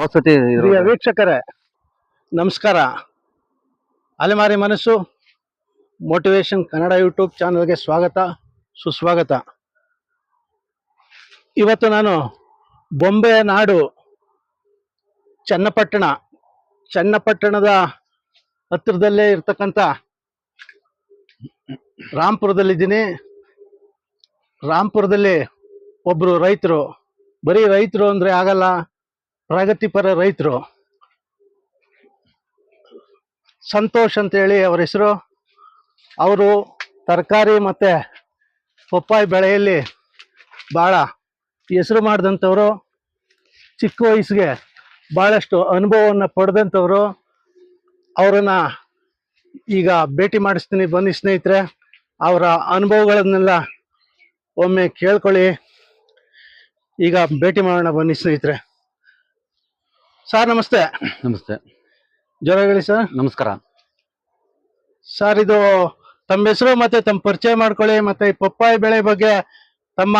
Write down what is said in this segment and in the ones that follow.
ವಸತಿ ವೀಕ್ಷಕರೇ, ನಮಸ್ಕಾರ. ಅಲೆಮಾರಿ ಮನಸ್ಸು ಮೋಟಿವೇಶನ್ ಕನ್ನಡ ಯೂಟ್ಯೂಬ್ ಚಾನಲ್ಗೆ ಸ್ವಾಗತ, ಸುಸ್ವಾಗತ. ಇವತ್ತು ನಾನು ಬೊಂಬೆ ನಾಡು, ಚನ್ನಪಟ್ಟಣ, ಚನ್ನಪಟ್ಟಣದ ಹತ್ತಿರದಲ್ಲೇ ಇರ್ತಕ್ಕಂಥ ರಾಂಪುರದಲ್ಲಿದ್ದೀನಿ. ರಾಂಪುರದಲ್ಲಿ ಒಬ್ಬರು ರೈತರು, ಬರೀ ರೈತರು ಅಂದ್ರೆ ಆಗಲ್ಲ ಪ್ರಗತಿಪರ ರೈತರು. ಸಂತೋಷ್ ಅಂತ ಹೇಳಿ ಅವ್ರ ಹೆಸರು. ಅವರು ತರಕಾರಿ ಮತ್ತೆ ಪಪ್ಪಾಯಿ ಬೆಳೆಯಲ್ಲಿ ಭಾಳ ಹೆಸರು ಮಾಡಿದಂಥವರು. ಚಿಕ್ಕ ವಯಸ್ಸಿಗೆ ಭಾಳಷ್ಟು ಅನುಭವವನ್ನು ಪಡೆದಂಥವರು. ಅವರನ್ನ ಈಗ ಭೇಟಿ ಮಾಡಿಸ್ತೀನಿ, ಬನ್ನಿ ಸ್ನೇಹಿತರೆ. ಅವರ ಅನುಭವಗಳನ್ನೆಲ್ಲ ಒಮ್ಮೆ ಕೇಳ್ಕೊಳ್ಳಿ. ಈಗ ಭೇಟಿ ಮಾಡೋಣ ಬನ್ನಿ ಸ್ನೇಹಿತರೆ. ಸರ್ ನಮಸ್ತೆ. ನಮಸ್ತೆ. ಜ್ವರ ಹೇಳಿ ಸರ್. ನಮಸ್ಕಾರ. ಸರ್ ಇದು ತಮ್ಮ ಹೆಸರು ಮತ್ತೆ ತಮ್ಮ ಪರಿಚಯ ಮಾಡ್ಕೊಳ್ಳಿ ಮತ್ತೆ ಈ ಪಪ್ಪಾಯಿ ಬೆಳೆ ಬಗ್ಗೆ ತಮ್ಮ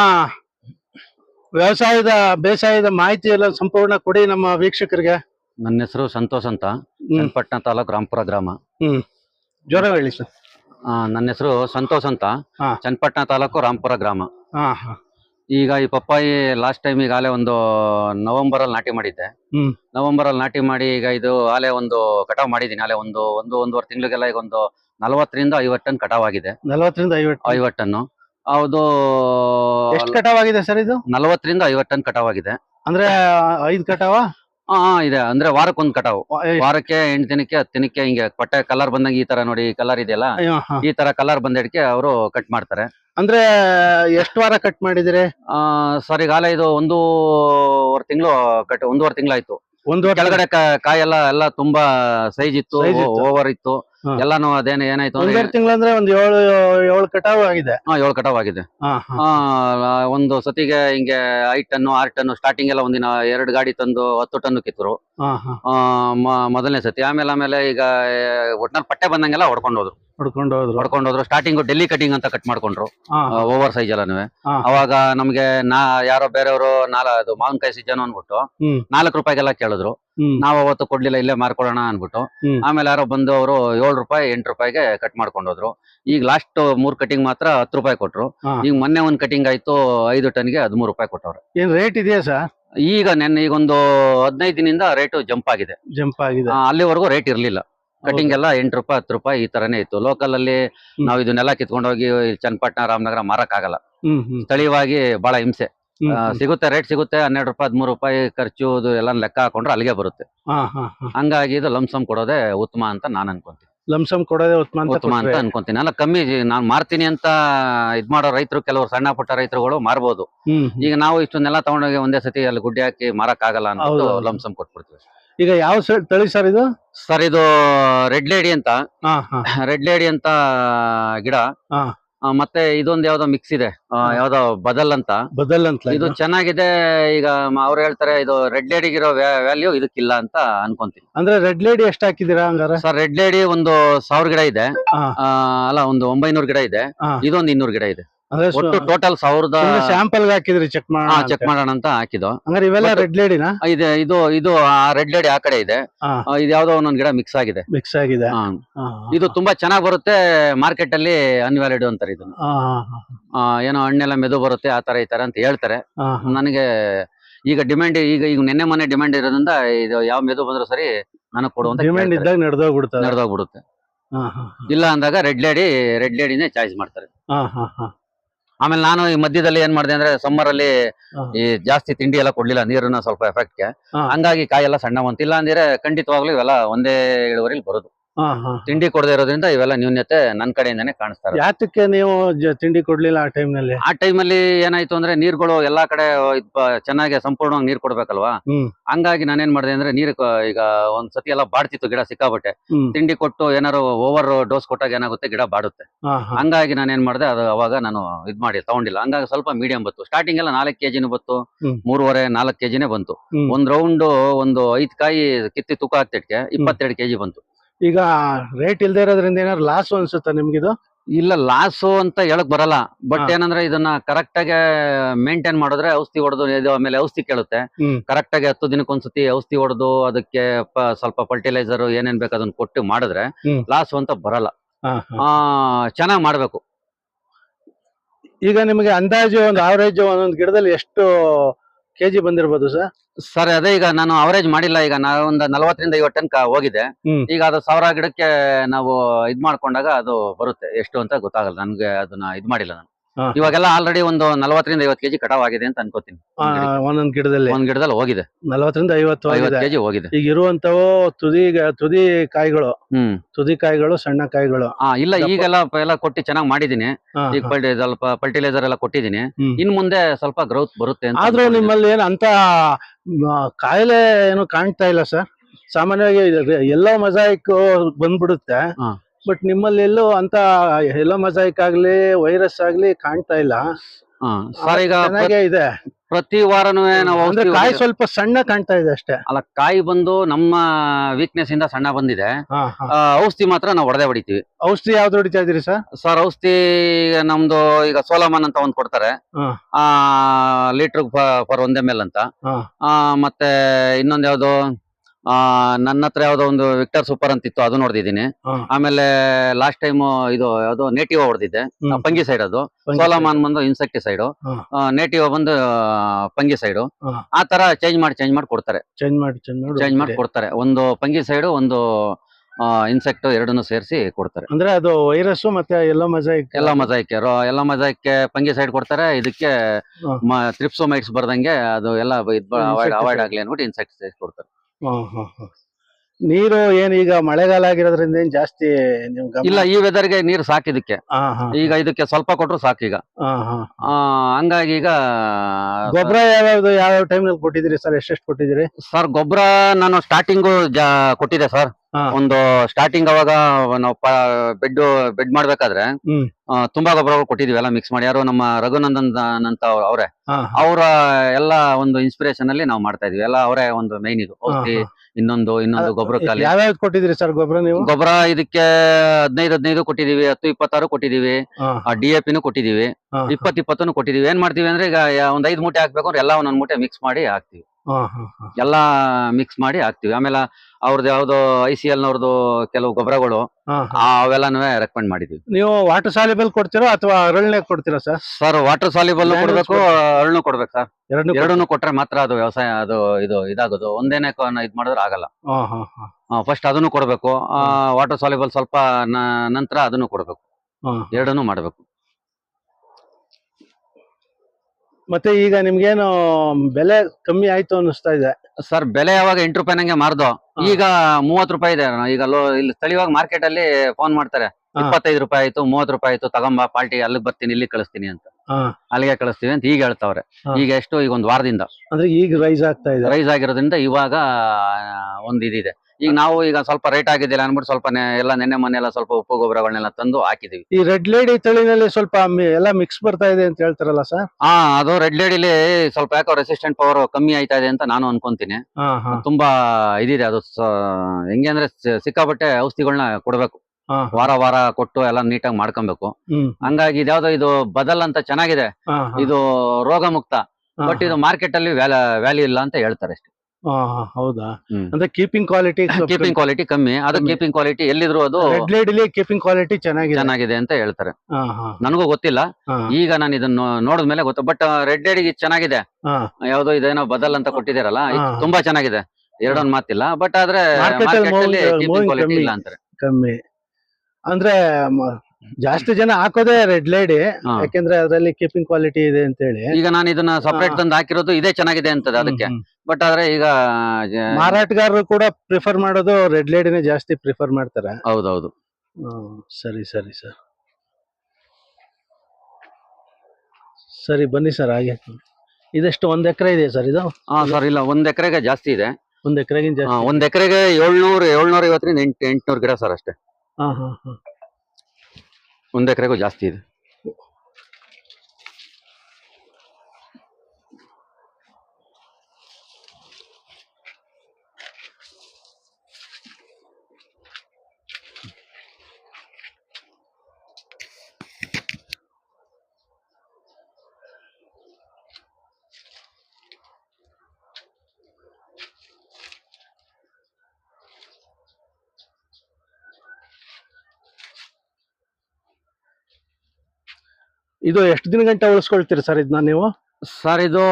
ವ್ಯವಸಾಯದ ಬೇಸಾಯದ ಮಾಹಿತಿ ಎಲ್ಲ ಸಂಪೂರ್ಣ ಕೊಡಿ ನಮ್ಮ ವೀಕ್ಷಕರಿಗೆ. ನನ್ನ ಹೆಸರು ಸಂತೋಷ್ ಅಂತ. ಪಟ್ಟಣ ಚನ್ನಪಟ್ಟಣ ತಾಲೂಕು ರಾಂಪುರ ಗ್ರಾಮ. ಹ್ಮ್. ಜ್ವರ ಹೇಳಿ ಸರ್. ಆ, ನನ್ನ ಹೆಸರು ಸಂತೋಷ್ ಅಂತ. ಹಾ. ಚನ್ನಪಟ್ಟಣ ತಾಲೂಕು ರಾಮ್ಪುರ ಗ್ರಾಮ. ಹಾ ಹಾ. ಈಗ ಈ ಪಪ್ಪಾಯಿ ಲಾಸ್ಟ್ ಟೈಮ್ ಈಗ ಆಲೆ ಒಂದು ನವೆಂಬರ್ ಅಲ್ಲಿ ನಾಟಿ ಮಾಡಿದ್ದೆ. ಹ್ಮ್. ನವೆಂಬರ್ ಅಲ್ಲಿ ನಾಟಿ ಮಾಡಿ ಈಗ ಇದು ಆಲೆ ಒಂದು ಕಟಾವ್ ಮಾಡಿದೀನಿ. ಆಲೆ ಒಂದು ಒಂದು ಒಂದೂವರೆ ತಿಂಗಳಿಗೆಲ್ಲ ಈಗ ಒಂದು ನಲವತ್ತರಿಂದ ಐವತ್ತು ಟನ್ ಕಟಾವ್ ಆಗಿದೆ. ನಲವತ್ತರಿಂದ ಐವತ್ತು ಐವತ್ತು ಟನ್ನು. ಅದು ಎಷ್ಟು ಕಟಾವಾಗಿದೆ ಸರ್ ಇದು? ನಲವತ್ತರಿಂದ ಐವತ್ತು ಟನ್ ಕಟಾವ್ ಆಗಿದೆ. ಅಂದ್ರೆ ಐದು ಕಟಾವ? ಹಾ ಇದೆ. ಅಂದ್ರೆ ವಾರಕ್ಕೊಂದು ಕಟಾವು. ವಾರಕ್ಕೆ ಎಂಟು ದಿನಕ್ಕೆ ಹತ್ತು ದಿನಕ್ಕೆ ಹಿಂಗೆ ಪಟ್ಟೆ ಕಲರ್ ಬಂದಂಗೆ ಈ ತರ ನೋಡಿ ಕಲರ್ ಇದೆಯಲ್ಲ? ಈ ತರ ಕಲರ್ ಬಂದಿಡಕ್ಕೆ ಅವರು ಕಟ್ ಮಾಡ್ತಾರೆ. ಅಂದ್ರೆ ಎಷ್ಟು ವಾರ ಕಟ್ ಮಾಡಿದ್ರೆ? ಆ ಸರ್ ಗಾಲ ಇದು ಒಂದೂವರೆ ತಿಂಗಳು ಕಟ್ ಒಂದೂವರೆ ತಿಂಗಳಾಯ್ತು. ಒಂದು ಕೆಳಗಡೆ ಕಾಯೆಲ್ಲ ಎಲ್ಲ ತುಂಬಾ ಸೈಜ್ ಇತ್ತು. ಓವರ್ ಇತ್ತು. ಎಲ್ಲಾನು ಅದೇನ ಏನಾಯ್ತು ಅಂದ್ರೆ ಒಂದೂವರೆ ತಿಂಗಳಂದ್ರೆ ಒಂದ್ ಏಳು ಏಳು ಕಟಾವು ಆಗಿದೆ. ಹಾ ಏಳು ಕಟಾವ್ ಆಗಿದೆ. ಹಾ ಹಾ. ಆ ಒಂದು ಸತಿಗೆ ಹಿಂಗೆ ಐದ್ ಟನ್ ಆರ್ ಟನ್ ಸ್ಟಾರ್ಟಿಂಗ್ ಎಲ್ಲ ಒಂದಿನ ಎರಡು ಗಾಡಿ ತಂದು ಹತ್ತು ಟನ್ ಕಿತ್ತರು ಹಾ ಹಾ. ಆ, ಮೊದಲನೇ ಸತಿ. ಆಮೇಲೆ ಆಮೇಲೆ ಈಗ ಒಟ್ನಲ್ಲಿ ಪಟ್ಟೆ ಬಂದಂಗೆಲ್ಲ ಹೊಡ್ಕೊಂಡು ಹೋದ್ರು. ಹೊಡ್ಕೊಂಡು ಹೋದ್ರು ಹೊಡ್ಕೊಂಡು ಹೋದ್ರು ಸ್ಟಾರ್ಟಿಂಗ್ ಡೆಲ್ಲಿ ಕಟಿಂಗ್ ಅಂತ ಕಟ್ ಮಾಡ್ಕೊಂಡ್ರು. ಹಾ. ಓವರ್ ಸೈಜ್ ಎಲ್ಲಾನು ಹಾ. ಅವಾಗ ನಮ್ಗೆ ನಾ ಯಾರೋ ಬೇರೆಯವರು ನಾಲ್ಕು ಅದು ಮಾವಿನಕಾಯಿ ಸೀಜನ್ ಅನ್ಬಿಟ್ಟು ಹ್ಮ್. ನಾಲ್ಕು ರೂಪಾಯಿಗೆಲ್ಲ ಕೇಳಿದ್ರು. ನಾವ್ ನಾವು ಅವತ್ತು ಕೊಡ್ಲಿಲ್ಲ ಇಲ್ಲೇ ಮಾರ್ಕೊಳ್ಳೋಣ ಅನ್ಬಿಟ್ಟು ಹ್ಮ್. ಆಮೇಲೆ ಯಾರೋ ಬಂದು ಅವರು ಏಳು ರೂಪಾಯಿ ಎಂಟು ರೂಪಾಯಿಗೆ ಕಟ್ ಮಾಡ್ಕೊಂಡು ಹೋದ್ರು ಈಗ ಲಾಸ್ಟ್ ಮೂರ್ ಕಟಿಂಗ್ ಮಾತ್ರ ಹತ್ತು ರೂಪಾಯಿ ಕೊಟ್ರು. ಹಾ. ಈಗ ಮೊನ್ನೆ ಒಂದ್ ಕಟಿಂಗ್ ಆಯ್ತು ಐದು ಟನ್ಗೆ ಹದಿಮೂರು ರೂಪಾಯಿ ಕೊಟ್ಟವ್ರು. ಏನ್ ರೇಟ್ ಇದೆಯಾ ಸರ್ ಈಗ ನೆನ್ನೆ ಈಗ ಒಂದು ಹದಿನೈದು ದಿನದಿಂದ ರೇಟ್ ಜಂಪ್ ಆಗಿದೆ. ಜಂಪ್ ಆಗಿದೆ. ಆ, ಅಲ್ಲಿವರೆಗೂ ರೇಟ್ ಇರ್ಲಿಲ್ಲ. ಕಟಿಂಗ್ ಎಲ್ಲ ಎಂಟು ರೂಪಾಯಿ ಹತ್ತು ರೂಪಾಯಿ ಈ ತರನೇ ಇತ್ತು. ಲೋಕಲ್ ಅಲ್ಲಿ. ನಾವು ಇದನ್ನೆಲ್ಲ ಕಿತ್ಕೊಂಡೋಗಿ ಚನ್ನಪಟ್ಟಣ ರಾಮನಗರ ಮಾರಕ್ಕಾಗಲ್ಲ. ಸ್ಥಳೀಯವಾಗಿ ಬಹಳ ಹಿಂಸೆ. ಆ, ಸಿಗುತ್ತೆ ರೇಟ್ ಸಿಗುತ್ತೆ ಹನ್ನೆರಡು ರೂಪಾಯಿ ಹದಿಮೂರು ರೂಪಾಯಿ ಖರ್ಚು ಅದು ಎಲ್ಲ ಲೆಕ್ಕ ಹಾಕೊಂಡ್ರೆ ಅಲ್ಲಿಗೆ ಬರುತ್ತೆ. ಹಂಗಾಗಿ ಇದು ಲಂಸಮ್ ಕೊಡೋದೇ ಉತ್ತಮ ಅಂತ ನಾನು ಅನ್ಕೊಂತೀನಿ. ಲಂಸಮ್ ಕೊಡೋದೇ ಉತ್ತಮ ಅಂತ ಉತ್ತಮ ಅಂತ ಕೊಟ್ರೆ. ಅನ್ಕೊಂತೀನಿ. ಅಲ್ಲ ಕಮ್ಮಿ ನಾನು ಮಾರ್ತೀನಿ ಅಂತ ಇದ್ ಮಾಡೋ ರೈತರು ಕೆಲವರು ಸಣ್ಣ ಪುಟ್ಟ ರೈತರುಗಳು ಮಾರ್ಬೋದು. ಹ್ಮ್ ಹ್ಮ್. ಈಗ ನಾವು ಇಷ್ಟನ್ನೆಲ್ಲ ತಗೊಂಡೋಗಿ ಒಂದೇ ಸತಿ ಅಲ್ಲಿ ಗುಡ್ಡೆ ಹಾಕಿ ಮಾರಕ್ಕಾಗಲ್ಲ ಆಗಲ್ಲ ಅಂತ ಹೌದು. ಲಂಸಮ್ ಕೊಟ್ಬಿಡ್ತೀವಿ. ಈಗ ಯಾವ ಸ- ತಳಿ ಸರ್ ಇದು? ಸರ್ ಇದು ರೆಡ್ ಲೇಡಿ ಅಂತ. ಹಾ ಹಾ. ರೆಡ್ ಲೇಡಿ ಅಂತ ಗಿಡ. ಹಾ. ಆ, ಮತ್ತೆ ಇದೊಂದು ಯಾವ್ದೋ ಮಿಕ್ಸ್ ಇದೆ. ಆ, ಹಾ. ಯಾವ್ದೋ ಬದಲ್ ಅಂತ. ಬದಲ್ ಅಂತ ಇದು ಚೆನ್ನಾಗಿದೆ. ಈಗ ಮ- ಅವ್ರು ಹೇಳ್ತಾರೆ ಇದು ರೆಡ್ ಲೇಡಿಗಿರೋ ವ್ಯಾಲ್ಯೂ ಇದಕ್ಕಿಲ್ಲ ಅಂತ ಅನ್ಕೊಂತೀನಿ. ಅಂದ್ರೆ ರೆಡ್ ಲೇಡಿ ಎಷ್ಟು ಹಾಕಿದೀರಾ ಹಂಗಾರ? ಸರ್ ರೆಡ್ ಲೇಡಿ ಒಂದು ಸಾವಿರ ಗಿಡ ಇದೆ. ಹಾ. ಆ, ಅಲ್ಲ ಒಂದು ಒಂಬೈನೂರು ಗಿಡ ಇದೆ. ಹಾ. ಇದೊಂದು ಇನ್ನೂರು ಗಿಡ ಇದೆ. ಒಟ್ಟು ಟೋಟಲ್ ಸಾವಿರದ ಸ್ಯಾಂಪಲ್ ಹಾಕಿದ್ರಿ ಚೆಕ್ ಮಾಡೋಣ ಚೆಕ್ ಮಾಡೋಣ ಅಂತ ಹಾಕಿದ್ದು. ಹಂಗಾರೆ ಇವೆಲ್ಲ ರೆಡ್ ಲೇಡಿನ ಇದೆ ಇದು ಇದು ಆ ರೆಡ್ ಲೇಡಿ ಆ ಕಡೆ ಇದೆ. ಇದು ಯಾವ್ದೋ ಒಂದೊಂದು ಗಿಡ ಮಿಕ್ಸ್ ಆಗಿದೆ. ಮಿಕ್ಸ್ ಆಗಿದೆ. ಇದು ತುಂಬಾ ಚೆನ್ನಾಗಿ ಬರುತ್ತೆ ಮಾರ್ಕೆಟ್ ಅಲ್ಲಿ ಅನ್ವ್ಯಾಲಿಡ್ ಅಂತಾರೆ ಇದನ್ನ. ಏನೋ ಹಣ್ಣೆಲ್ಲ ಮೆದು ಬರುತ್ತೆ ಆ ತರ ಈ ತರ ಅಂತ ಹೇಳ್ತಾರೆ. ನನಗೆ ಈಗ ಡಿಮ್ಯಾಂಡ್ ಈಗ ಈಗ ನಿನ್ನೆ ಮೊನ್ನೆ ಡಿಮ್ಯಾಂಡ್ ಇರೋದ್ರಿಂದ ಇದು ಯಾವ ಮೆದು ಬಂದ್ರು ಸರಿ ನನಗೆ ಕೊಡುವಂತ ಡಿಮ್ಯಾಂಡ್ ಇದ್ದಾಗ ನಡೆದೋಗ್ಬಿಡುತ್ತೆ. ನಡೆದೋಗ್ಬಿಡುತ್ತೆ ಇಲ್ಲ ಅಂದಾಗ ರೆಡ್ ಲೇಡಿ ರೆಡ್ ಲೇಡಿನೇ ಚಾಯ್ಸ್ ಮಾಡ್ತಾರೆ. ಆಮೇಲೆ ನಾನು ಈ ಮಧ್ಯದಲ್ಲಿ ಏನ್ ಮಾಡಿದೆ ಅಂದ್ರೆ ಸಮ್ಮರ್ ಅಲ್ಲಿ ಹಾ. ಈ ಜಾಸ್ತಿ ತಿಂಡಿ ಎಲ್ಲ ಕೊಡ್ಲಿಲ್ಲ ನೀರನ್ನ ಸ್ವಲ್ಪ ಎಫೆಕ್ಟ್ಗೆ ಹಾ. ಹಂಗಾಗಿ ಕಾಯಿ ಎಲ್ಲ ಸಣ್ಣ ಬಂತು ಇಲ್ಲ ಅಂದ್ರೆ ಖಂಡಿತವಾಗ್ಲೂ ಇವೆಲ್ಲ ಒಂದೇ ಇಳುವರಿಲಿ ಬರೋದು ತಿಂಡಿ ಕೊಡದೆ ಇರೋದ್ರಿಂದ ಇವೆಲ್ಲ ನ್ಯೂನ್ಯತೆ ನನ್ ಕಡೆಯಿಂದಾನೇ ಕಾಣಿಸ್ತಾರೆ ಯಾತಕ್ಕೆ ನೀವು ಜ- ತಿಂಡಿ ಕೊಡ್ಲಿಲ್ಲ ಆ ಟೈಮ್ನಲ್ಲಿ? ನಲ್ಲಿ ಆ ಟೈಮಲ್ಲಿ ಏನಾಯ್ತು ಅಂದ್ರೆ ನೀರ್ಗಳು ಎಲ್ಲಾ ಕಡೆ ಇದ್ ಚೆನ್ನಾಗಿ ಸಂಪೂರ್ಣವಾಗಿ ನೀರ್ ಕೊಡ್ಬೇಕಲ್ವಾ? ಹ್ಮ್. ಹಂಗಾಗಿ ನಾನೇನ್ ಮಾಡಿದೆ ಅಂದ್ರೆ ನೀರು ಈಗ ಒಂದ್ ಸತಿ ಎಲ್ಲ ಬಾಡ್ತಿತ್ತು ಗಿಡ ಸಿಕ್ಕಾಬಟ್ಟೆ ಹ್ಮ್. ತಿಂಡಿ ಕೊಟ್ಟು ಏನಾರು ಓವರ್ ಡೋಸ್ ಕೊಟ್ಟಾಗ ಏನಾಗುತ್ತೆ ಗಿಡ ಬಾಡುತ್ತೆ. ಹಾ ಹಾ. ಹಂಗಾಗಿ ನಾನೇನ್ ಮಾಡಿದೆ ಅದು ಅವಾಗ ನಾನು ಇದ್ ಮಾಡಿ ತಗೊಂಡಿಲ್ಲ. ಹಂಗಾಗಿ ಸ್ವಲ್ಪ ಮೀಡಿಯಂ ಬಂತು. ಸ್ಟಾರ್ಟಿಂಗ್ ಎಲ್ಲ ನಾಲ್ಕು ಕೆಜಿನೂ ಬಂತು. ಹ್ಮ್. ಮೂರುವರೆ ನಾಲ್ಕು ಕೆಜಿನೇ ಬಂತು. ಹ್ಮ್. ಒಂದ್ ರೌಂಡ್ ಒಂದು ಐದ್ ಕಾಯಿ ಕಿತ್ತಿ ತೂಕ ಹಾಕ್ತಿಟ್ಕೆ ಇಪ್ಪತ್ತೆರಡು ಕೆಜಿ ಬಂತು. ಈಗ ರೇಟ್ ಇಲ್ದೇ ಇರೋದ್ರಿಂದ ಏನಾದ್ರು ಲಾಸ್ ಅನ್ಸುತ್ತಾ ನಿಮ್ಗಿದು? ಇಲ್ಲ ಲಾಸು ಅಂತ ಹೇಳಕ್ ಬರಲ್ಲ. ಬಟ್ ಏನಂದ್ರೆ ಇದನ್ನ ಕರೆಕ್ಟ್ ಆಗಿ ಮೇಂಟೈನ್ ಮಾಡಿದ್ರೆ ಔಷಧಿ ಹೊಡೆದು ಇದು ಆಮೇಲೆ ಔಷಧಿ ಕೇಳುತ್ತೆ. ಕರೆಕ್ಟ್ ಆಗಿ ಹತ್ತು ದಿನಕ್ಕೊಂದ್ಸತಿ ಔಷಧಿ ಹೊಡೆದು ಅದಕ್ಕೆ ಸ್ವಲ್ಪ ಫರ್ಟಿಲೈಸರ್ ಏನೇನ್ ಬೇಕು ಅದನ್ನ ಕೊಟ್ಟು ಮಾಡಿದ್ರೆ ಲಾಸ್ ಅಂತ ಬರಲ್ಲ. ಚೆನ್ನಾಗ್ ಮಾಡ್ಬೇಕು. ಈಗ ನಿಮಗೆ ಅಂದಾಜು ಒಂದು ಆವರೇಜ್ ಒಂದೊಂದು ಗಿಡದಲ್ಲಿ ಎಷ್ಟು ಕೆಜಿ ಬಂದಿರ್ಬೋದು ಸರ್? ಸರ್ ಅದೇ ಈಗ ನಾನು ಅವರೇಜ್ ಮಾಡಿಲ್ಲ. ಈಗ ನಾವು ಒಂದು ನಲವತ್ತರಿಂದ ಐವತ್ತು ಟನ್ ಹೋಗಿದೆ. ಹ್ಮ್. ಈಗ ಅದು ಸಾವಿರ ಗಿಡಕ್ಕೆ ನಾವು ಇದ್ ಮಾಡ್ಕೊಂಡಾಗ ಅದು ಬರುತ್ತೆ. ಎಷ್ಟು ಅಂತ ಗೊತ್ತಾಗಲ್ಲ. ನನ್ಗೆ ಅದನ್ನ ಇದ್ ಮಾಡಿಲ್ಲ ನಾನು. ಇವಾಗೆಲ್ಲ ಆಲ್ರೆಡಿ ಒಂದು ನಲವತ್ತರಿಂದ ಐವತ್ತು ಕೆಜಿ ಕಟಾವ್ ಆಗಿದೆ ಅಂತ ಅನ್ಕೋತೀನಿ. ಒಂದೊಂದ್ ಗಿಡದಲ್ಲಿ. ಒಂದ್ ಗಿಡದಲ್ಲಿ ಹೋಗಿದೆ. ನಲವತ್ತರಿಂದ ಐವತ್ತು ಐವತ್ತು ಕೆಜಿ ಹೋಗಿದೆ. ಈಗ ಇರುವಂತವು ತುದಿ ತುದಿ ಕಾಯಿಗಳು. ಹ್ಮ್. ತುದಿ ಕಾಯಿಗಳು ಸಣ್ಣ ಕಾಯಿಗಳು. ಆ ಇಲ್ಲ ಈಗೆಲ್ಲ ಎಲ್ಲ ಕೊಟ್ಟಿ ಚೆನ್ನಾಗಿ ಮಾಡಿದೀನಿ. ಈಗ ಸ್ವಲ್ಪ ಫರ್ಟಿಲೈಸರ್ ಎಲ್ಲ ಕೊಟ್ಟಿದ್ದೀನಿ. ಇನ್ ಮುಂದೆ ಸ್ವಲ್ಪ ಗ್ರೌತ್ ಬರುತ್ತೆ ಆದ್ರೂ ನಿಮ್ಮಲ್ಲಿ ಏನ್ ಅಂತ ಕಾಯಿಲೆ ಏನು ಕಾಣ್ತಾ ಇಲ್ಲ ಸರ್ ಸಾಮಾನ್ಯವಾಗಿ ಎಲ್ಲೋ ಮಜಾಯಿಕ್ ಬಂದ್ಬಿಡುತ್ತೆ. ಬಟ್ ನಿಮ್ಮಲ್ಲಿ ಎಲ್ಲೂ ಅಂತ ಎಲ್ಲೋ ಮಜಾಯಿಕ್ ಆಗ್ಲಿ ವೈರಸ್ ಆಗ್ಲಿ ಕಾಣ್ತಾ ಇಲ್ಲ. ಸರ್ ಈಗ ಚೆನ್ನಾಗೇ ಇದೆ. ಪ್ರತಿ ವಾರನೂ ನಾವು ಅಂದ್ರೆ ಔಷಧಿ ಕಾಯಿ ಹೊಡಿ- ಸ್ವಲ್ಪ ಸಣ್ಣ ಕಾಣ್ತಾ ಇದೆ ಅಷ್ಟೇ. ಅಲ್ಲ ಕಾಯಿ ಬಂದು ನಮ್ಮ ವೀಕ್ನೆಸ್ ಇಂದ ಸಣ್ಣ ಬಂದಿದೆ. ಹಾ, ಹಾ. ಆ, ಔಷಧಿ ಮಾತ್ರ ನಾವು ಹೊಡೆದೇ ಹೊಡಿತೀವಿ. ಔಷಧಿ ಯಾವ್ದು ಹೊಡಿತಾ ಇದೀರಿ ಸರ್? ಸರ್ ಔಷಧಿ ಈಗ ನಮ್ದು ಈಗ ಸೋಲಮನ್ ಅಂತ ಒಂದ್ ಕೊಡ್ತಾರೆ. ಹಾ. ಆ ಲೀಟರ್ ಫಾರ್ ಒಂದ್ ಎಂ ಎಲ್ ಅಂತ. ಹಾ. ಆ, ಮತ್ತೆ ಇನ್ನೊಂದ್ ಯಾವ್ದು? ಆ ನನ್ನ ಹತ್ರ ಯಾವ್ದೋ ಒಂದು ವಿಕ್ಟರ್ ಸೂಪರ್ ಅಂತ ಇತ್ತು ಅದು ಹಾ. ಆಮೇಲೆ ಲಾಸ್ಟ್ ಟೈಮ್ ಇದು ಯಾವ್ದೋ ನೇಟಿವ್ ಹೊಡೆದಿದ್ದೆ ಹ್ಮ್. ಪಂಗಿ ಸೈಡ್ ಅದು. ಸೋಲಾಮಾನ್ ಬಂದು ಇನ್ಸೆಕ್ಟಿಸೈಡ್ ಹಾ. ನೇಟಿವ್ ಬಂದು ಪಂಗಿ ಸೈಡ್ ಹಾ. ಆ ತರ ಚೇಂಜ್ ಮಾಡಿ ಚೇಂಜ್ ಮಾಡಿ ಕೊಡ್ತಾರೆ. ಚೇಂಜ್ ಮಾಡಿ ಚೇಂಜ್ ಮಾಡಿ ಚೇಂಜ್ ಮಾಡಿ ಕೊಡ್ತಾರೆ. ಒಂದು ಪಂಗಿ ಸೈಡ್ ಒಂದು ಇನ್ಸೆಕ್ಟ್ ಎರಡನ್ನು ಸೇರಿಸಿ ಕೊಡ್ತಾರೆ. ಅಂದ್ರೆ ಅದು ವೈರಸ್ ಮತ್ತೆ ಎಲ್ಲ ಮಜಾ ಎಲ್ಲ ಮಜಾಯ್ಕೆ ಎಲ್ಲ ಮಜಾಕ್ಕೆ ಪಂಗಿ ಸೈಡ್ ಕೊಡ್ತಾರೆ. ಇದಕ್ಕೆ ಹಾ. ಟ್ರಿಪ್ಸೋಮೈಟ್ಸ್ ಬರ್ದಂಗೆ ಅದು ಎಲ್ಲ ಅವಾಯ್ಡ್ ಅವಾಯ್ಡ್ ಆಗ್ಲಿ ಅನ್ಬಿಟ್ಟು ಇನ್ಸೆಕ್ಟ್ ಕೊಡ್ತಾರೆ. ಹಾ, ಹಾ, ಹಾ. ನೀರು ಏನ್ ಈಗ ಮಳೆಗಾಲ ಆಗಿರೋದ್ರಿಂದ ಏನ್ ಜಾಸ್ತಿ ಗಮನ- ಇಲ್ಲ ಈ ವೆದರ್ಗೆ ನೀರು ಸಾಕು ಇದಕ್ಕೆ ಹಾ, ಹಾ, ಈಗ ಇದಕ್ಕೆ ಸ್ವಲ್ಪ ಕೊಟ್ರು ಸಾಕು ಈಗ. ಹಾ, ಹಾ. ಆ, ಹಂಗಾಗಿ ಈಗ ಗೊಬ್ಬರ ಯಾವ್ಯಾವ್ದು ಯಾವ್ಯಾವ ಟೈಮ್ನಲ್ಲಿ ಕೊಟ್ಟಿದ್ದೀರಿ ಸರ್? ಎಷ್ಟೆಷ್ಟು ಕೊಟ್ಟಿದ್ರಿ ಸರ್ ಗೊಬ್ಬರ ನಾನು ಸ್ಟಾರ್ಟಿಂಗ್ ಕೊಟ್ಟಿದ್ದೆ ಸರ್. ಹಾ. ಒಂದು ಸ್ಟಾರ್ಟಿಂಗ್ ಅವಾಗ ನಾವು ಬೆಡ್ ಬೆಡ್ ಮಾಡ್ಬೇಕಾದ್ರೆ ಹ್ಮ್. ಆ, ತುಂಬಾ ಗೊಬ್ಬರಗಳು ಕೊಟ್ಟಿದೀವಿ ಎಲ್ಲ ಮಿಕ್ಸ್ ಮಾಡಿ. ಯಾರು ನಮ್ಮ ರಘುನಂದನ್ ಅಂತ ಅವರೇ ಹಾ, ಹಾ, ಅವರ ಎಲ್ಲ ಒಂದು ಇನ್ಸ್ಪಿರೇಷನ್ ಅಲ್ಲಿ ನಾವು ಮಾಡ್ತಾ ಇದೀವಿ ಎಲ್ಲ ಅವರೇ ಒಂದು ಮೈನ್ ಇದು. ಔಷಧಿ ಹಾ, ಇನ್ನೊಂದು ಇನ್ನೊಂದು ಗೊಬ್ಬರ ಯಾವ್ಯಾವ್ದು ಕೊಟ್ಟಿದ್ರಿ ಸರ್ ಗೊಬ್ಬರ ನೀವು? ಗೊಬ್ಬರ ಇದಕ್ಕೆ ಹದಿನೈದು ಹದಿನೈದು ಕೊಟ್ಟಿದೀವಿ ಹತ್ತು ಇಪ್ಪತ್ತಾರು ಕೊಟ್ಟಿದೀವಿ ಆ ಡಿ ಎ ಪಿನೂ ಕೊಟ್ಟಿದೀವಿ ಇಪ್ಪತ್ ಇಪ್ಪತ್ತನ್ನು ಕೊಟ್ಟಿದೀವಿ ಏನ್ ಮಾಡ್ತೀವಿ ಅಂದ್ರೆ ಈಗ ಒಂದ್ ಐದ್ ಮೂಟೆ ಹಾಕ್ಬೇಕು ಅಂದ್ರೆ ಎಲ್ಲ ಒಂದೊಂದ್ ಮೂಟೆ ಮಿಕ್ಸ್ ಮಾಡಿ ಹಾಕ್ತಿವಿ. ಎಲ್ಲ ಮಿಕ್ಸ್ ಮಾಡಿ ಹಾಕ್ತಿವಿ. ಆಮೇಲೆ ಅವ್ರದ್ದು ಯಾವ್ದು ಐ ಸಿ ಎಲ್ ನವ್ರದ್ದು ಕೆಲವು ಗೊಬ್ಬರಗಳು. ಅವೆಲ್ಲಾನು ರೆಕಮೆಂಡ್ ಮಾಡಿದೀವಿ. ನೀವು ವಾಟರ್ ಸಾಲಿಬಲ್ ಕೊಡ್ತೀರಾ ಅಥವಾ ಅರಳನೆ ಕೊಡ್ತೀರಾ ಸರ್ ಸರ್ ವಾಟರ್ ಸಾಲಿಬಲ್ ಕೊಡ್ಬೇಕು ಅರಳು ಕೊಡ್ಬೇಕು ಸರ್ ಎರಡು ಎರಡನ್ನು ಕೊಟ್ರೆ ಮಾತ್ರ ಅದು ವ್ಯವಸಾಯ ಅದು ಇದು ಇದಾಗೋದು. ಒಂದೇನೆ ಇದು ಮಾಡಿದ್ರೆ ಆಗಲ್ಲ. ಫಸ್ಟ್ ಅದನ್ನು ಕೊಡ್ಬೇಕು. ವಾಟರ್ ಸಾಲಿಬಲ್ ಸ್ವಲ್ಪ ನಂತರ ಅದನ್ನು ಕೊಡ್ಬೇಕು. ಎರಡನ್ನು ಮಾಡ್ಬೇಕು. ಮತ್ತೆ ಈಗ ನಿಮ್ಗೇನು ಬೆಲೆ ಕಮ್ಮಿ ಆಯ್ತು ಅನ್ನಿಸ್ತಾ ಇದೆ. ಸರ್ ಬೆಲೆ ಯಾವಾಗ ಎಂಟು ರೂಪಾಯಿನಂಗೆ ಮಾರ್ದು. ಈಗ ಮೂವತ್ ರೂಪಾಯಿ ಇದೆ. ಈಗ ಲೋ ಇಲ್ಲಿ ಸ್ಥಳೀಯವಾಗಿ ಮಾರ್ಕೆಟ್ ಅಲ್ಲಿ ಫೋನ್ ಮಾಡ್ತಾರೆ. ಹಾ. ಇಪ್ಪತ್ತೈದು ರೂಪಾಯಿ ಆಯ್ತು ಮೂವತ್ ರೂಪಾಯಿ ಆಯ್ತು ತಗೊಂಬ ಪಾರ್ಟಿ ಅಲ್ಲಿಗೆ ಬರ್ತೀನಿ ಇಲ್ಲಿ ಕಳಿಸ್ತೀನಿ ಅಂತ. ಹಾ. ಅಲ್ಲಿಗೆ ಕಳಿಸ್ತೀವಿ ಅಂತ ಈಗ ಹೇಳ್ತಾವ್ರೆ. ಹಾ. ಈಗ ಎಷ್ಟು? ಈಗ ಒಂದ್ ವಾರದಿಂದ. ಅಂದ್ರೆ ಈಗ ರೈಸ್ ಆಗ್ತಾ ಇದೆ. ರೈಸ್ ಆಗಿರೋದ್ರಿಂದ ಇವಾಗ ಆ, ಒಂದ್ ಇದಿದೆ. ಈಗ ನಾವು ಈಗ ಸ್ವಲ್ಪ ರೇಟ್ ಆಗಿದ್ದಿಲ್ಲ ಅನ್ಬಿಟ್ಟು ಸ್ವಲ್ಪ ನೆ- ಎಲ್ಲ ನೆನ್ನೆ ಮೊನ್ನೆ ಎಲ್ಲ ಸ್ವಲ್ಪ ಉಪ್ಪು ಗೊಬ್ಬರಗಳನ್ನೆಲ್ಲ ತಂದು ಹಾಕಿದೀವಿ. ಈ ರೆಡ್ ಲೇಡಿ ತಳಿನಲ್ಲಿ ಸ್ವಲ್ಪ ಮಿ- ಎಲ್ಲ ಮಿಕ್ಸ್ ಬರ್ತಾ ಇದೆ ಅಂತ ಹೇಳ್ತಾರಲ್ಲ ಸರ್ ಹಾ ಅದು ರೆಡ್ ಲೇಡಿಲಿ ಸ್ವಲ್ಪ ಯಾಕೋ ರೆಸಿಸ್ಟೆಂಟ್ ಪವರ್ ಕಮ್ಮಿ ಆಯ್ತಾ ಇದೆ ಅಂತ ನಾನು ಅನ್ಕೊಂತೀನಿ. ಹಾ ಹಾ. ತುಂಬಾ ಇದಿದೆ ಅದು ಸ- ಹೆಂಗೆ ಅಂದ್ರೆ ಸಿ- ಸಿಕ್ಕಾಪಟ್ಟೆ ಔಷಧಿಗಳನ್ನ ಕೊಡ್ಬೇಕು. ಹಾ. ವಾರ ವಾರ ಕೊಟ್ಟು ಎಲ್ಲ ನೀಟಾಗಿ ಮಾಡ್ಕೊಬೇಕು. ಹ್ಮ್. ಹಂಗಾಗಿ ಇದ್ಯಾವ್ದೋ ಇದು ಬದಲ್ ಅಂತ ಚೆನ್ನಾಗಿದೆ. ಹಾ ಹಾ. ಇದು ರೋಗ ಮುಕ್ತ ಬಟ್ ಇದು ಮಾರ್ಕೆಟ್ ಅಲ್ಲಿ ವ್ಯಾಲ್ಯೂ ಇಲ್ಲ ಅಂತ ಹೇಳ್ತಾರೆ ಅಷ್ಟೇ. ಹಾ, ಹೌದಾ? ಅಂದ್ರೆ ಕೀಪಿಂಗ್ ಕ್ವಾಲಿಟಿ ಕೀಪಿಂಗ್ ಕ್ವಾಲಿಟಿ ಕಮ್ಮಿ. ಅದು ಕಮ್ಮಿ. ಕೀಪಿಂಗ್ ಕ್ವಾಲಿಟಿ ಎಲ್ಲಿದ್ರು ಅದು ರೆಡ್ ಲೇಡಿಲಿ ಕೀಪಿಂಗ್ ಕ್ವಾಲಿಟಿ ಚೆನ್ನಾಗಿದೆ. ಚೆನ್ನಾಗಿದೆ ಅಂತ ಹೇಳ್ತಾರೆ. ಹಾ ನನಗೂ ಗೊತ್ತಿಲ್ಲ. ಹಾ. ಈಗ ನಾನು ಇದನ್ನ ನೋಡಿದ ಮೇಲೆ ಗೊತ್ತು. ಬಟ್ ರೆಡ್ ಲೇಡಿಗೆ ಚೆನ್ನಾಗಿದೆ. ಹಾ. ಯಾವ್ದೋ ಇದೇನೋ ಬದಲ್ ಅಂತ ಕೊಟ್ಟಿದ್ದೀರಲ್ಲ ಇದು ಹಾ. ತುಂಬಾ ಚೆನ್ನಾಗಿದೆ. ಎರಡೊಂದ್ ಮಾತಿಲ್ಲ. ಬಟ್ ಆದ್ರೆ Market ಅಲ್ಲಿ moving- moving ಕಮ್ಮಿ. ಇಲ್ಲ ಅಂತಾರೆ. ಕಮ್ಮಿ. ಅಂದ್ರೆ ಮ- ಜಾಸ್ತಿ ಜನ ಹಾಕೋದೇ ರೆಡ್ ಲೇಡಿ ಹಾ. ಯಾಕೆಂದ್ರೆ ಅದರಲ್ಲಿ ಕೀಪಿಂಗ್ ಕ್ವಾಲಿಟಿ ಇದೆ ಅಂತ ಹೇಳಿ ಈಗ ನಾನು ಇದನ್ನ ಸಪರೇಟ್. ತಂದು ಹಾಕಿರೋದು ಇದೇ ಚೆನ್ನಾಗಿದೆ ಅಂತದ ಅದಕ್ಕೆ. ಬಟ್ ಆದ್ರೆ ಈಗ ಮಾರಾಟಗಾರರು ಕೂಡ ಪ್ರಿಫರ್ ಮಾಡೋದು ರೆಡ್ ಲೇಡಿನೇ ಜಾಸ್ತಿ ಪ್ರಿಫರ್ ಮಾಡ್ತಾರೆ. ಹೌದೌದು. ಸರಿ ಸರಿ ಸರ್. ಸರಿ ಬನ್ನಿ ಸರ್ ಹಾಗೆ. ಇದೆಷ್ಟು ಒಂದ್ ಎಕರೆ ಇದೆ ಸರ್ ಇದು? ಹಾ ಸರ್ ಇಲ್ಲ ಒಂದ್ ಎಕರೆಗೆ ಜಾಸ್ತಿ ಇದೆ. ಒಂದ್ ಎಕರೆಗಿಂತ ಜಾಸ್ತಿ? ಒಂದ್ ಎಕರೆಗೆ ಏಳ್ನೂರ್ ಏಳ್ನೂರ ಐವತ್ತರಿಂದ ಎಂಟ್ ಎಂಟ್ನೂರ್ ಗಿಡ ಸರ್ ಅಷ್ಟೇ. ಹಾ ಹಾ ಹಾ. ಒಂದ್ ಎಕರೆಗೂ ಜಾಸ್ತಿ ಇದೆ. ಇದು ಎಷ್ಟು ದಿನ ಗಂಟೆ ಉಳಿಸ್ಕೊಳ್ತೀರಿ ಸರ್ ಇದನ್ನ ನೀವು? ಸರ್ ಇದು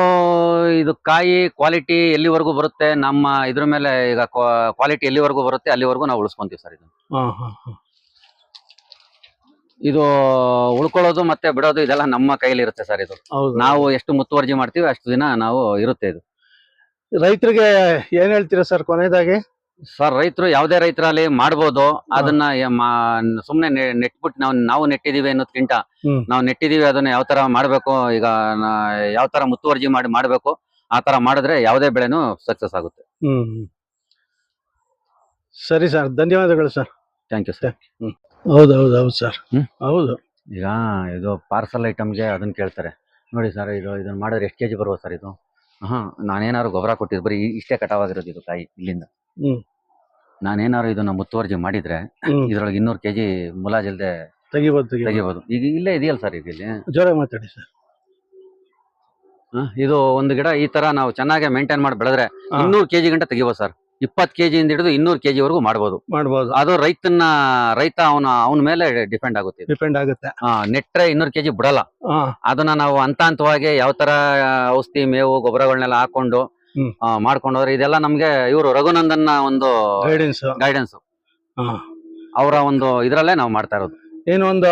ಇದು ಕಾಯಿ ಕ್ವಾಲಿಟಿ ಎಲ್ಲಿವರೆಗೂ ಬರುತ್ತೆ? ನಮ್ಮ ಇದ್ರ ಮೇಲೆ ಈಗ ಕ್ವಾಲಿಟಿ ಎಲ್ಲಿವರೆಗೂ ಬರುತ್ತೆ? ಅಲ್ಲಿವರೆಗೂ ನಾವು ಉಳಿಸ್ಕೊಂತೀವಿ ಸರ್ ಇದು ಇದು ಉಳ್ಕೊಳ್ಳೋದು ಮತ್ತೆ ಬಿಡೋದು ಇದೆಲ್ಲ ನಮ್ಮ ಕೈಯಲ್ಲಿ ಇರುತ್ತೆ ಸರ್ ಇದು. ನಾವು ಎಷ್ಟು ಮುತುವರ್ಜಿ ಮಾಡ್ತೀವಿ ಅಷ್ಟು ದಿನ ನಾವು ಇರುತ್ತೆ ಇದು. ರೈತರಿಗೆ ಏನ್ ಹೇಳ್ತೀರಾ ಸರ್ ಕೊನೆಯದಾಗಿ? ಸರ್ ರೈತರು ಯಾವುದೇ ರೈತರಲ್ಲಿ ಮಾಡ್ಬೋದು. ಅದನ್ನ ಸುಮ್ನೆ ನೆಟ್ಬಿಟ್ಟು ನಾವು ನಾವು ನೆಟ್ಟಿದೀವಿ ಅನ್ನೋದ್ಕಿಂತ. ನಾವು ನೆಟ್ಟಿದೀವಿ ಅದನ್ನ ಯಾವ ತರ ಮಾಡ್ಬೇಕು ಈಗ ಯಾವ ತರ ಮುತುವರ್ಜಿ ಮಾಡಿ ಮಾಡ್ಬೇಕು ಆ ತರ ಮಾಡಿದ್ರೆ ಯಾವುದೇ ಬೆಳೆನೂ ಸಕ್ಸಸ್ ಆಗುತ್ತೆ. ಸರಿ ಸರ್ ಧನ್ಯವಾದಗಳು ಸರ್. ಥ್ಯಾಂಕ್ ಯು ಸರ್ ಹೌದು ಹೌದು ಹೌದು ಸರ್. ಹ್ಮ್. ಹೌದು. ಈಗ ಇದು ಪಾರ್ಸಲ್ ಐಟಮ್ಗೆ ಅದನ್ನ ಕೇಳ್ತಾರೆ. ನೋಡಿ ಸರ್ ಇದು ಇದನ್ನ ಮಾಡಿದ್ರೆ ಎಷ್ಟು ಕೆಜಿ ಬರ್ಬೋದು ಸರ್ ಇದು? ಹಾ ನಾನೇನಾದ್ರು ಗೊಬ್ಬರ ಕೊಟ್ಟಿದ್ದು ಬರೀ ಇಷ್ಟೇ ಕಟಾವಾಗಿರೋದು ಇದು ಕಾಯಿ ಇಲ್ಲಿಂದ. ಹ್ಮ್. ನಾನೇನಾದ್ರು ಇದನ್ನ ಮುತ್ತುವರ್ಜಿ ಮಾಡಿದ್ರೆ ಹ್ಮ್. ಇದ್ರೊಳಗೆ ಇನ್ನೂರು ಕೆಜಿ ಮುಲಾಜಿಲ್ದೆ ತೆಗಿಬೋದು ತೆಗಿಬೋದು. ತೆಗಿಬೋದು. ಈಗ ಇಲ್ಲೇ ಇದೆಯಲ್ಲ ಸರ್ ಈಗ ಇಲ್ಲಿ? ಜೋರ ಮಾತಾಡಿ ಸರ್. ಹ, ಇದು ಒಂದು ಗಿಡ ಈ ತರ ನಾವು ಚೆನ್ನಾಗಿ ಮೇಂಟೈನ್ ಮಾಡಿ ಬೆಳೆದ್ರೆ ಹಾ. ಇನ್ನೂರು ಕೆಜಿ ಗಂಟೆ ತೆಗಿಬೋದು ಸರ್. ಇಪ್ಪತ್ತು ಕೆಜಿ ಇಂದ ಹಿಡಿದು ಇನ್ನೂರು ಕೆಜಿ ವರೆಗೂ ಮಾಡಬಹುದು ಮಾಡಬಹುದು ಅದು ರೈತನ ರೈತ ಅವನ ಅವನ ಮೇಲೆ ಡಿಪೆಂಡ್ ಆಗುತ್ತೆ ಇದು. ಡಿಪೆಂಡ್ ಆಗುತ್ತೆ. ಆ, ನೆಟ್ರೆ ಇನ್ನೂರು ಕೆಜಿ ಬಿಡಲ್ಲ. ಹಾ. ಅದನ್ನ ನಾವು ಹಂತ ಹಂತವಾಗಿ ಯಾವ ತರ ಔಷಧಿ ಮೇವು ಗೊಬ್ಬರಗಳನ್ನೆಲ್ಲ ಹಾಕೊಂಡು ಹ್ಮ್. ಆ, ಮಾಡ್ಕೊಂಡು ಹೋದ್ರೆ ಇದೆಲ್ಲ ನಮ್ಗೆ ಇವರು ರಘುನಂದನ್ ಒಂದು ಗೈಡೆನ್ಸ್ ಗೈಡೆನ್ಸ್ ಅವರ ಒಂದು ಇದರಲ್ಲೇ ನಾವು ಮಾಡ್ತಾ ಇರೋದು. ಏನು ಒಂದು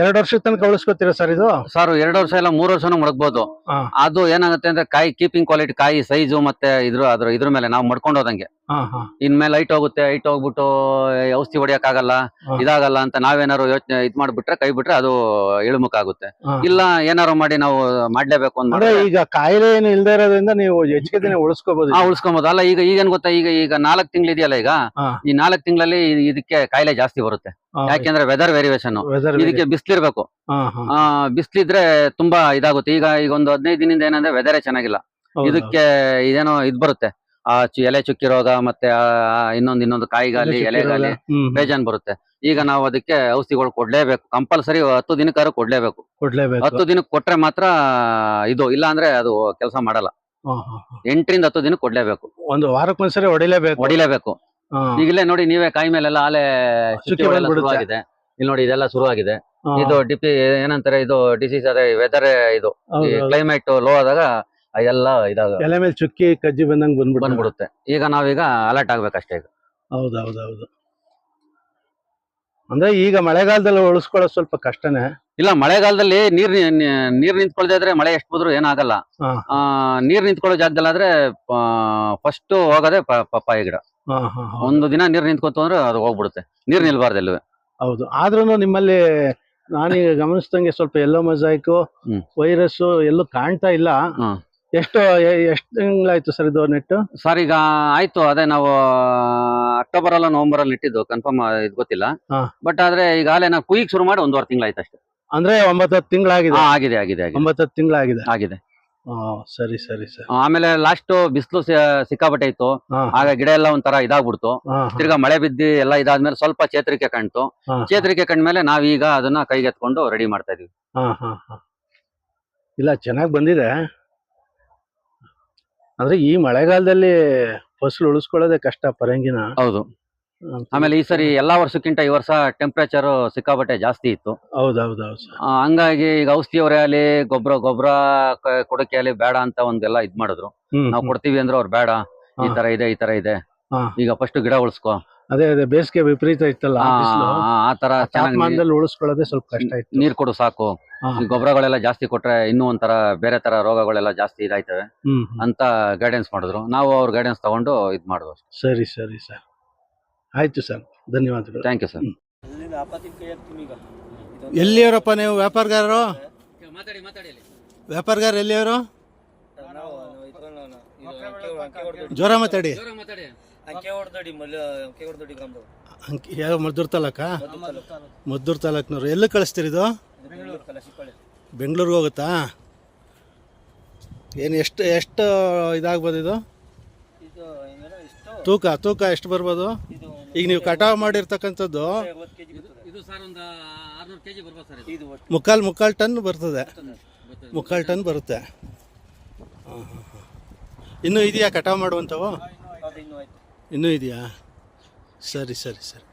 ಎರಡು ವರ್ಷದ ತನಕ ಉಳಿಸ್ಕೊತೀರಾ ಸರ್ ಇದು? ಸರ್ ಎರಡು ವರ್ಷ ಇಲ್ಲ ಮೂರು ವರ್ಷನೂ ಮುಡಗ್ಬೋದು ಹಾ. ಅದು ಏನಾಗುತ್ತೆ ಅಂದ್ರೆ ಕಾಯಿ ಕೀಪಿಂಗ್ ಕ್ವಾಲಿಟಿ ಕಾಯಿ ಸೈಜು ಮತ್ತೆ ಇದ್ರ ಅದ್ರ ಇದ್ರ ಮೇಲೆ ನಾವು ಮಡ್ಕೊಂಡು ಹೋದಂಗೆ. ಹಾ ಹಾ. ಇನ್ಮೇಲೆ ಹೈಟ್ ಹೋಗುತ್ತೆ ಹೈಟ್ ಹೋಗ್ಬಿಟ್ಟು ಔಷಧಿ ಹೊಡಿಯಕ್ಕಾಗಲ್ಲ ಆಗಲ್ಲ ಇದಾಗಲ್ಲ ಅಂತ ನಾವೇನಾರು ಯೋಚನೆ ಇದ್ ಮಾಡ್ಬಿಟ್ರೆ ಕೈ ಬಿಟ್ರೆ ಅದು ಇಳುಮುಖ ಆಗುತ್ತೆ. ಹಾ. ಇಲ್ಲ ಏನಾರು ಮಾಡಿ ನಾವು ಮಾಡ್ಲೇಬೇಕು ಅಂದ್ರೆ ಅಂದ್ರೆ ಈಗ ಕಾಯಿಲೆ ಏನು ಇಲ್ದೇ ಇರೋದ್ರಿಂದ ನೀವು ಹೆಚ್ಚಿಗೆ ದಿನ ಉಳಿಸ್ಕೋಬಹುದು ಹಾ ಉಳಿಸ್ಕೊಬೋದು. ಅಲ್ಲ ಈಗ ಈಗ ಏನ್ ಗೊತ್ತಾ? ಈಗ ಈಗ ನಾಲ್ಕು ತಿಂಗಳು ಇದೆಯಲ್ಲ ಈಗ? ಹಾ. ಈ ನಾಲ್ಕು ತಿಂಗಳಲ್ಲಿ ಇದಕ್ಕೆ ಕಾಯಿಲೆ ಜಾಸ್ತಿ ಬರುತ್ತೆ. ಯಾಕೆಂದ್ರೆ ವೆದರ್ ವೇರಿಯೇಷನ್ ಇದಕ್ಕೆ ಬಿಸಿಲಿರ್ಬೇಕು. ಬಿಸಿಲಿದ್ರೆ ತುಂಬಾ ಇದಾಗುತ್ತೆ. ಈಗ ಈಗ ಒಂದು ಹದಿನೈದು ದಿನದಿಂದ ಏನಂದ್ರೆ ವೆದರೇ ಚೆನ್ನಾಗಿಲ್ಲ. ಇದಕ್ಕೆ ಇದೇನೋ ಇದ್ ಬರುತ್ತೆ. ಆ ಚು- ಎಲೆ ಚುಕ್ಕಿ ರೋಗ ಮತ್ತೆ ಆ ಇನ್ನೊಂದು ಇನ್ನೊಂದು ಕಾಯಿಗಾಲಿ. ಎಲೆಗಾಲಿ ಬೇಜಾನ್ ಬರುತ್ತೆ. ಈಗ ನಾವು ಅದಕ್ಕೆ ಔಷಧಿಗಳು ಕೊಡ್ಲೇಬೇಕು. ಕಂಪಲ್ಸರಿ ಹತ್ತು ದಿನಕ್ಕಾದ್ರು ಕೊಡ್ಲೇಬೇಕು. ಹತ್ತು ದಿನಕ್ಕೆ ಕೊಟ್ರೆ ಮಾತ್ರ ಇದು ಇಲ್ಲ ಅಂದ್ರೆ ಅದು ಕೆಲಸ ಮಾಡಲ್ಲ. ಎಂಟರಿಂದ ಹತ್ತು ದಿನಕ್ಕೆ ಕೊಡ್ಲೇಬೇಕು. ಒಂದು ವಾರಕ್ಕೊಂದ್ಸರಿ ಹೊಡಿಲೇಬೇಕು. ಹೊಡಿಲೇಬೇಕು. ಈಗಲೇ ನೋಡಿ ನೀವೇ ಕಾಯಿ ಮೇಲೆಲ್ಲ ಆಲೆ ಚುಕ್ಕಿ. ಶುರುವಾಗಿದೆ ಇಲ್ಲಿ ನೋಡಿ ಇದೆಲ್ಲ ಶುರುವಾಗಿದೆ ಇದು ಡಿಪಿ ಏನಂತಾರೆ ಇದು ಡಿಸೀಸ್ ಅದೇ ವೆದರ್ ಇದು. ಕ್ಲೈಮೇಟ್ ಲೋ ಆದಾಗ ಎಲ್ಲ ಇದಾಗ ಎಲೆ ಮೇಲೆ ಚುಕ್ಕಿ ಕಜ್ಜಿ ಬಂದಂಗ್ ಬಂದ್ಬಿಡುತ್ತೆ. ಈಗ ನಾವೀಗ ಅಲರ್ಟ್ ಆಗ್ಬೇಕಷ್ಟೇ ಈಗ. ಹೌದು ಹೌದು ಹೌದು. ಅಂದ್ರೆ ಈಗ ಮಳೆಗಾಲದಲ್ಲಿ ಉಳಿಸ್ಕೊಳ್ಳೋದು ಸ್ವಲ್ಪ ಕಷ್ಟನೇ ಇಲ್ಲ ಮಳೆಗಾಲದಲ್ಲಿ ನೀರ್ ನಿ- ನೀರ್ ನಿಂತ್ಕೊಳ್ದೇ ಇದ್ರೆ ಮಳೆ ಎಷ್ಟು ಬಂದ್ರು ಏನಾಗಲ್ಲ ಹಾ. ಆ, ನೀರ್ ನಿಂತ್ಕೊಳ್ಳೋ ಜಾಗದಲ್ಲಾದ್ರೆ ಫಸ್ಟ್ ಹೋಗೋದೇ ಪ- ಪಪ್ಪಾಯ ಗಿಡ ಹಾ, ಹಾ, ಹೌದು. ಒಂದು ದಿನ ನೀರ್ ನಿಂತ್ಕೊತು ಅಂದ್ರೆ ಅದು ಹೋಗ್ಬಿಡುತ್ತೆ ನೀರ್ ನಿಲ್ಬಾರ್ದು ಎಲ್ಲೂ ಹೌದು ಆದ್ರೂ ನಿಮ್ಮಲ್ಲಿ ನಾನೀಗ ಗಮನಿಸ್ದಂಗೆ ಸ್ವಲ್ಪ ಎಲ್ಲೋ ಮೊಸಾಯಿಕ್ ಹ್ಮ್. ವೈರಸ್ ಎಲ್ಲೂ ಕಾಣ್ತಾ ಇಲ್ಲ. ಎಷ್ಟು ಎಷ್ಟು ತಿಂಗಳಾಯ್ತು ಸರ್ ಇದು ನೆಟ್ಟು ಸರ್ ಈಗ ಆಯ್ತು. ಅದೇ ನಾವು ಅಕ್ಟೋಬರ್ ಅಲ್ಲ ನವೆಂಬರ್ ಅಲ್ಲಿ ಇಟ್ಟಿದ್ದು ಕನ್ಫರ್ಮ್ ಇದು ಗೊತ್ತಿಲ್ಲ. ಹಾ. ಬಟ್ ಆದ್ರೆ ಈಗಾಗಲೇ ನಾವು ಕುಯಿಕ್ ಶುರು ಮಾಡಿ ಒಂದೂವರೆ ತಿಂಗಳಾಯ್ತು ಅಷ್ಟೇ. ಅಂದ್ರೆ ಒಂಬತ್ತತ್ತು ತಿಂಗಳಾಗಿದೆ? ಹಾ, ಆಗಿದೆ ಆಗಿದೆ ಆಗಿದೆ. ಒಂಬತ್ತತ್ತು ತಿಂಗಳಾಗಿದೆ? ಆಗಿದೆ. ಹಾ ಸರಿ ಸರಿ ಸರ್. ಆಮೇಲೆ ಲಾಸ್ಟ್ ಬಿಸಿಲು ಸಿಕ್ಕಾಪಟ್ಟೆ ಇತ್ತು. ಹಾ. ಆಗ ಗಿಡ ಎಲ್ಲ ಒಂಥರ ಇದಾಗ್ಬಿಡ್ತು. ಹಾ ತಿರ್ಗಾ ಮಳೆ ಬಿದ್ದಿ ಎಲ್ಲ ಇದಾದ್ಮೇಲೆ ಸ್ವಲ್ಪ ಚೇತರಿಕೆ ಕಾಣ್ತು ಹಾ. ಚೇತರಿಕೆ ಕಂಡ್ಮೇಲೆ ನಾವೀಗ ಅದನ್ನ ಕೈಗೆತ್ಕೊಂಡು ರೆಡಿ ಮಾಡ್ತಾ ಇದೀವಿ. ಹಾ ಹಾ ಹಾ. ಇಲ್ಲ ಚೆನ್ನಾಗಿ ಬಂದಿದೆ. ಅಂದ್ರೆ ಈ ಮಳೆಗಾಲದಲ್ಲಿ ಫಸಲು ಉಳಿಸ್ಕೊಳ್ಳೋದೇ ಕಷ್ಟ ಪರಂಗಿನ. ಹೌದು. ಆಮೇಲೆ ಈ ಸರಿ ಎಲ್ಲಾ ವರ್ಷಕ್ಕಿಂತ ಈ ವರ್ಷ ಟೆಂಪರೇಚರ್ ಸಿಕ್ಕಾಪಟ್ಟೆ ಜಾಸ್ತಿ ಇತ್ತು. ಹೌದೌದು ಆ, ಹಂಗಾಗಿ ಈಗ ಔಷಧಿ ಆಗಲಿ ಗೊಬ್ಬರ ಗೊಬ್ಬರ ಕೊಡಕ್ಕೆ ಆಗಲಿ ಬೇಡ ಅಂತ ಒಂದೆಲ್ಲ ಇದ್ ಮಾಡಿದ್ರು. ನಾವು ಕೊಡ್ತೀವಿ ಅಂದ್ರೆ ಅವ್ರು ಬೇಡ. ಈ ತರ ಇದೆ ಈ ತರ ಇದೆ. ಹಾ. ಈಗ ಫಸ್ಟ್ ಗಿಡ ಉಳಿಸ್ಕೊ. ಅದೇ ಅದೇ ಬೇಸಿಗೆ ವಿಪರೀತ ಇತ್ತಲ್ಲ ಆ, ಬಿಸಿಲು. ಆ, ಆ ತರ ಚೆನ್ನಾಗಿ ತಾಪಮಾನದಲ್ಲಿ ಉಳಿಸ್ಕೊಳ್ಳೋದೇ ಸ್ವಲ್ಪ ಕಷ್ಟ ಇತ್ತು. ನೀರ್ ಕೊಡು ಸಾಕು. ಹಾ. ಗೊಬ್ಬರಗಳೆಲ್ಲ ಜಾಸ್ತಿ ಕೊಟ್ರೆ ಇನ್ನೂ ಒಂಥರ ಬೇರೆ ತರ ರೋಗಗಳೆಲ್ಲ ಜಾಸ್ತಿ ಇದಾಯ್ತವೆ. ಹ್ಮ್ ಹ್ಮ್. ಅಂತ ಗೈಡೆನ್ಸ್ ಮಾಡಿದ್ರು. ನಾವು ಅವ್ರ ಗೈಡೆನ್ಸ್ ತಗೊಂಡು ಇದ್ ಮಾಡಿದ್ರು ಸರಿ ಸರಿ ಸರ್. ಆಯ್ತು ಸರ್. ಧನ್ಯವಾದಗಳು. ಥ್ಯಾಂಕ್ ಯು ಸರ್ ಎಲ್ಲಿಯವರಪ್ಪ ನೀವು ವ್ಯಾಪಾರಗಾರರು? ಮಾತಾಡಿ ಮಾತಾಡಿ ವ್ಯಾಪಾರಗಾರ ಎಲ್ಲಿಯವರು ಜ್ವರ ಮಾತಾಡಿ. ಮಲ್ಲ ಗ್ರಾಮದವ್ರು. ಅಂಕಿ ಯಾವ ಮದ್ದೂರು ತಾಲೂಕ? ಮದ್ದೂರು ತಾಲೂಕ್ನವ್ರು. ಎಲ್ಲಿ ಕಳಿಸ್ತೀರಿ ಇದು? ಬೆಂಗಳೂರು ಬೆಂಗಳೂರಿಗೆ ಹೋಗುತ್ತಾ? ಏನು ಎಷ್ಟು ಎಷ್ಟು ಇದಾಗ್ಬೋದು ಇದು? ಇದು ಏನಾರ ಇಷ್ಟು ತೂಕ ತೂಕ ಎಷ್ಟು ಬರ್ಬೋದು? ಇದು ಈಗ ನೀವು ಕಟಾವು ಮಾಡಿರ್ತಕ್ಕಂಥದ್ದು ಐವತ್ತು ಕೆಜಿ ಬರ್ತದೆ. ಇದು ಸರ್ ಒಂದು ಆರ್ನೂರು ಕೆಜಿ ಬರ್ಬೋದು ಸರ್ ಇದು. ಒಟ್ಟು. ಮುಕ್ಕಾಲು ಮುಕ್ಕಾಲು ಟನ್ ಬರ್ತದೆ. ಮುಕ್ಕಾಲು ಟನ್ ಬರುತ್ತೆ. ಹಾಂ ಹಾಂ ಹಾಂ. ಇನ್ನೂ ಇದೆಯಾ ಕಟಾವು ಮಾಡುವಂಥವು? ಅದು ಇನ್ನೂ ಆಯ್ತು. ಇನ್ನೂ ಇದೆಯಾ? ಸರಿ ಸರಿ ಸರಿ.